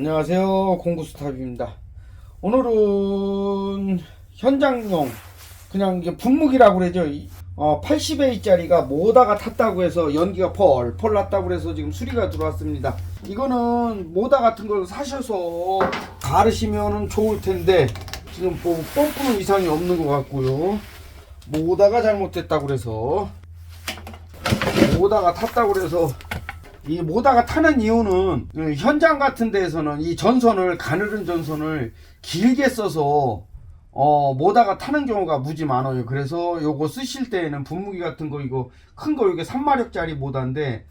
안녕하세요. 공구스탑입니다. 오늘은 현장용 그냥 이게 분무기라고 그러죠. 이- 어, 80A짜리가 모다가 탔다고 해서 연기가 펄펄 났다고 해서 지금 수리가 들어왔습니다. 이거는 모다 같은 걸 사셔서 가르시면 좋을 텐데 지금 뭐 펌프는 이상이 없는 것 같고요. 모다가 잘못됐다고 그래서 모다가 탔다고 그래서 이 모다가 타는 이유는 그 현장 같은 데에서는 이 전선을 가늘은 전선을 길게 써서 어 모다가 타는 경우가 무지 많아요. 그래서 요거 쓰실 때에는 분무기 같은 거 이거 큰거 요게 3마력짜리 모다인데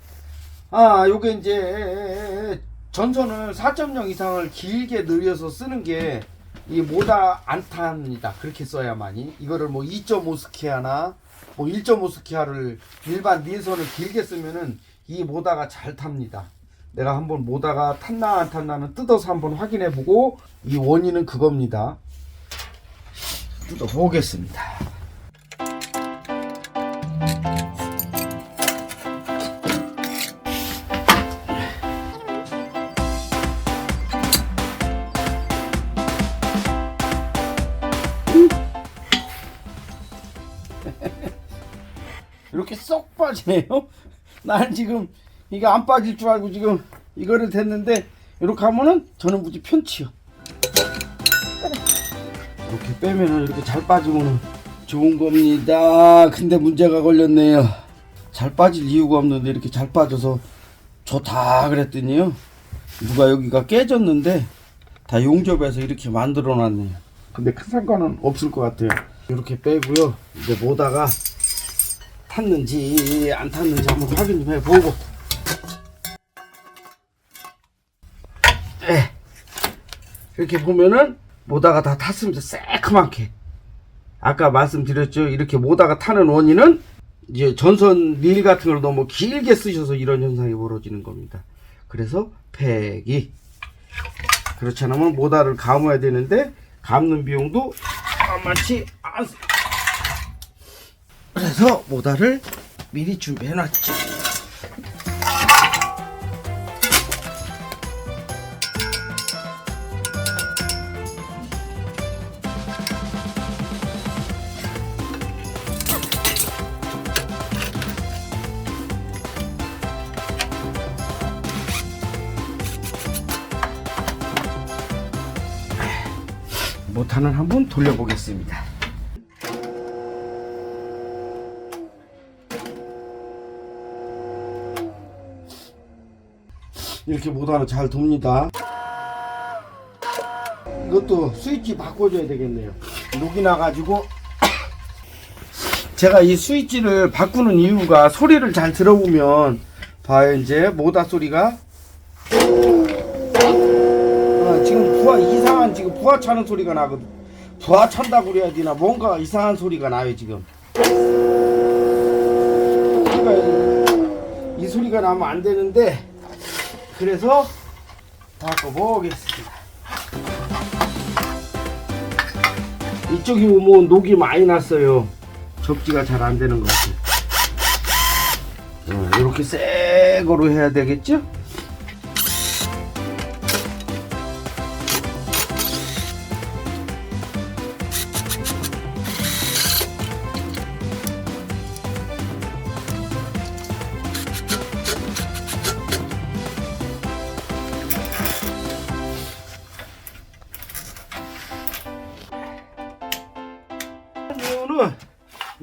아 요게 이제 전선을 4.0 이상을 길게 늘려서 쓰는 게 이 모다 안 탑니다. 그렇게 써야만이 이거를 뭐 2.5 스키아나 뭐 1.5 스키아를 일반 니선을 길게 쓰면은 이 모다가 잘 탑니다. 내가 한번 모다가 탔나 안 탔나는 뜯어서 한번 확인해 보고 이 원인은 그겁니다. 뜯어 보겠습니다. 쏙 빠지네요. 난 지금 이게 안 빠질 줄 알고 지금 이거를 됐는데 이렇게 하면은 저는 무지 편치요. 이렇게 빼면은 이렇게 잘 빠지면은 좋은 겁니다. 근데 문제가 걸렸네요. 잘 빠질 이유가 없는데 이렇게 잘 빠져서 좋다 그랬더니요. 누가 여기가 깨졌는데 다 용접해서 이렇게 만들어 놨네요. 근데 큰 상관은 없을 것 같아요. 이렇게 빼고요. 이제 모다가 탔는지 안 탔는지 한번 확인 좀 해보고. 예. 이렇게 보면은 모다가 다 탔습니다. 새카맣게. 아까 말씀드렸죠. 이렇게 모다가 타는 원인은 이제 전선 릴 같은 걸 너무 길게 쓰셔서 이런 현상이 벌어지는 겁니다. 그래서 팩이 그렇지 않으면 모다를 감아야 되는데 감는 비용도 만만치 않습니다 그래서 모다를 미리 준비해 놨죠. 모타는 한번 돌려보겠습니다. 이렇게 못하면 잘 돕니다. 이것도 스위치 바꿔줘야 되겠네요. 녹이 나가지고 제가 이 스위치를 바꾸는 이유가 소리를 잘 들어보면 봐요 이제 모다 소리가 아, 지금 부하 이상한 지금 부하 차는 소리가 나거든. 부하 찬다고 그래야 되나 뭔가 이상한 소리가 나요 지금. 그러니까 이, 이 소리가 나면 안 되는데 그래서 바꿔보겠습니다. 이쪽이 보면 녹이 많이 났어요. 접지가 잘 안 되는 것 같아요. 어, 이렇게 새 거로 해야 되겠죠?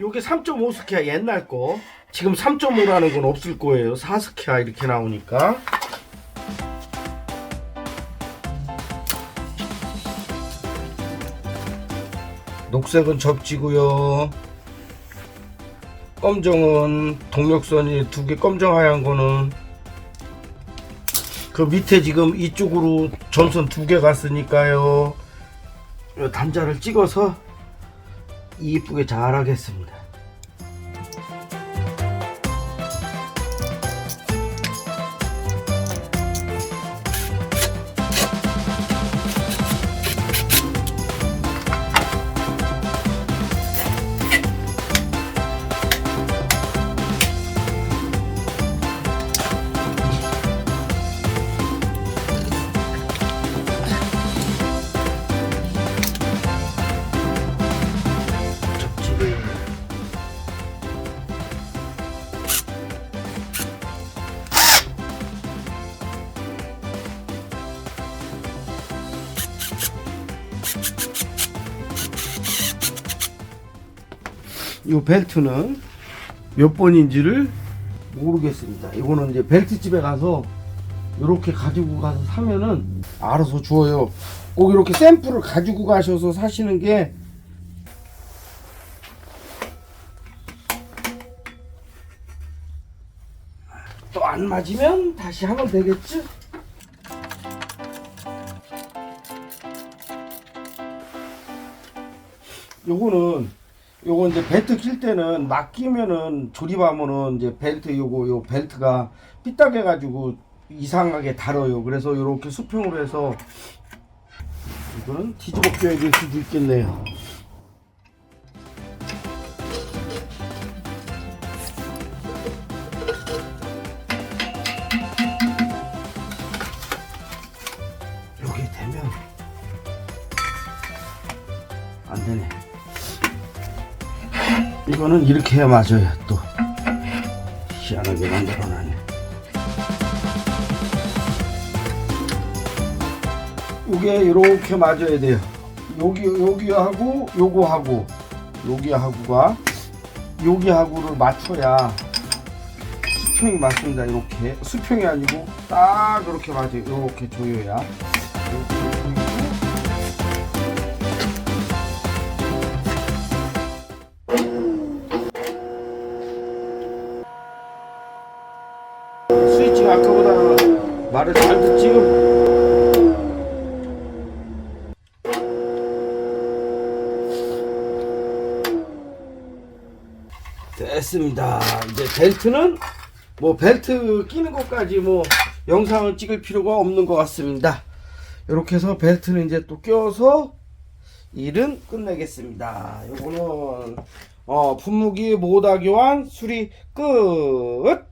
요게 3.5 스키야 옛날 거. 지금 3.5라는 건 없을 거예요. 4 스키야 이렇게 나오니까. 녹색은 접지고요. 검정은 동력선이 두 개 검정 하얀 거는 그 밑에 지금 이쪽으로 전선 두 개 갔으니까요. 요 단자를 찍어서 이쁘게 잘 하겠습니다. 이 벨트는 몇 번인지를 모르겠습니다. 이거는 이제 벨트 집에 가서 이렇게 가지고 가서 사면은 알아서 주어요. 꼭 이렇게 샘플을 가지고 가셔서 사시는 게 또 안 맞으면 다시 하면 되겠지? 요거는 요거 이제 벨트 낄 때는 막 끼면은 조립하면은 이제 벨트 요거 요 벨트가 삐딱해 가지고 이상하게 달아요. 그래서 요렇게 수평으로 해서 이거는 뒤집어 껴야 될 수도 있겠네요. 여기 되면 안 되네. 이거는 이렇게 해야 맞아요. 또 희한하게 만들어놨네. 이게 이렇게 맞아야 돼요. 여기 여기 하고 요거 하고 여기 하고가 여기 하고를 맞춰야 수평이 맞습니다. 이렇게 수평이 아니고 딱 이렇게 맞아요. 이렇게 조여야. 말을 잘 듣지? 됐습니다. 이제 벨트는 뭐 벨트 끼는 것까지 뭐 영상을 찍을 필요가 없는 것 같습니다. 이렇게 해서 벨트는 이제 또 껴서 일은 끝내겠습니다. 요거는 어 분무기 모다 교환 수리 끝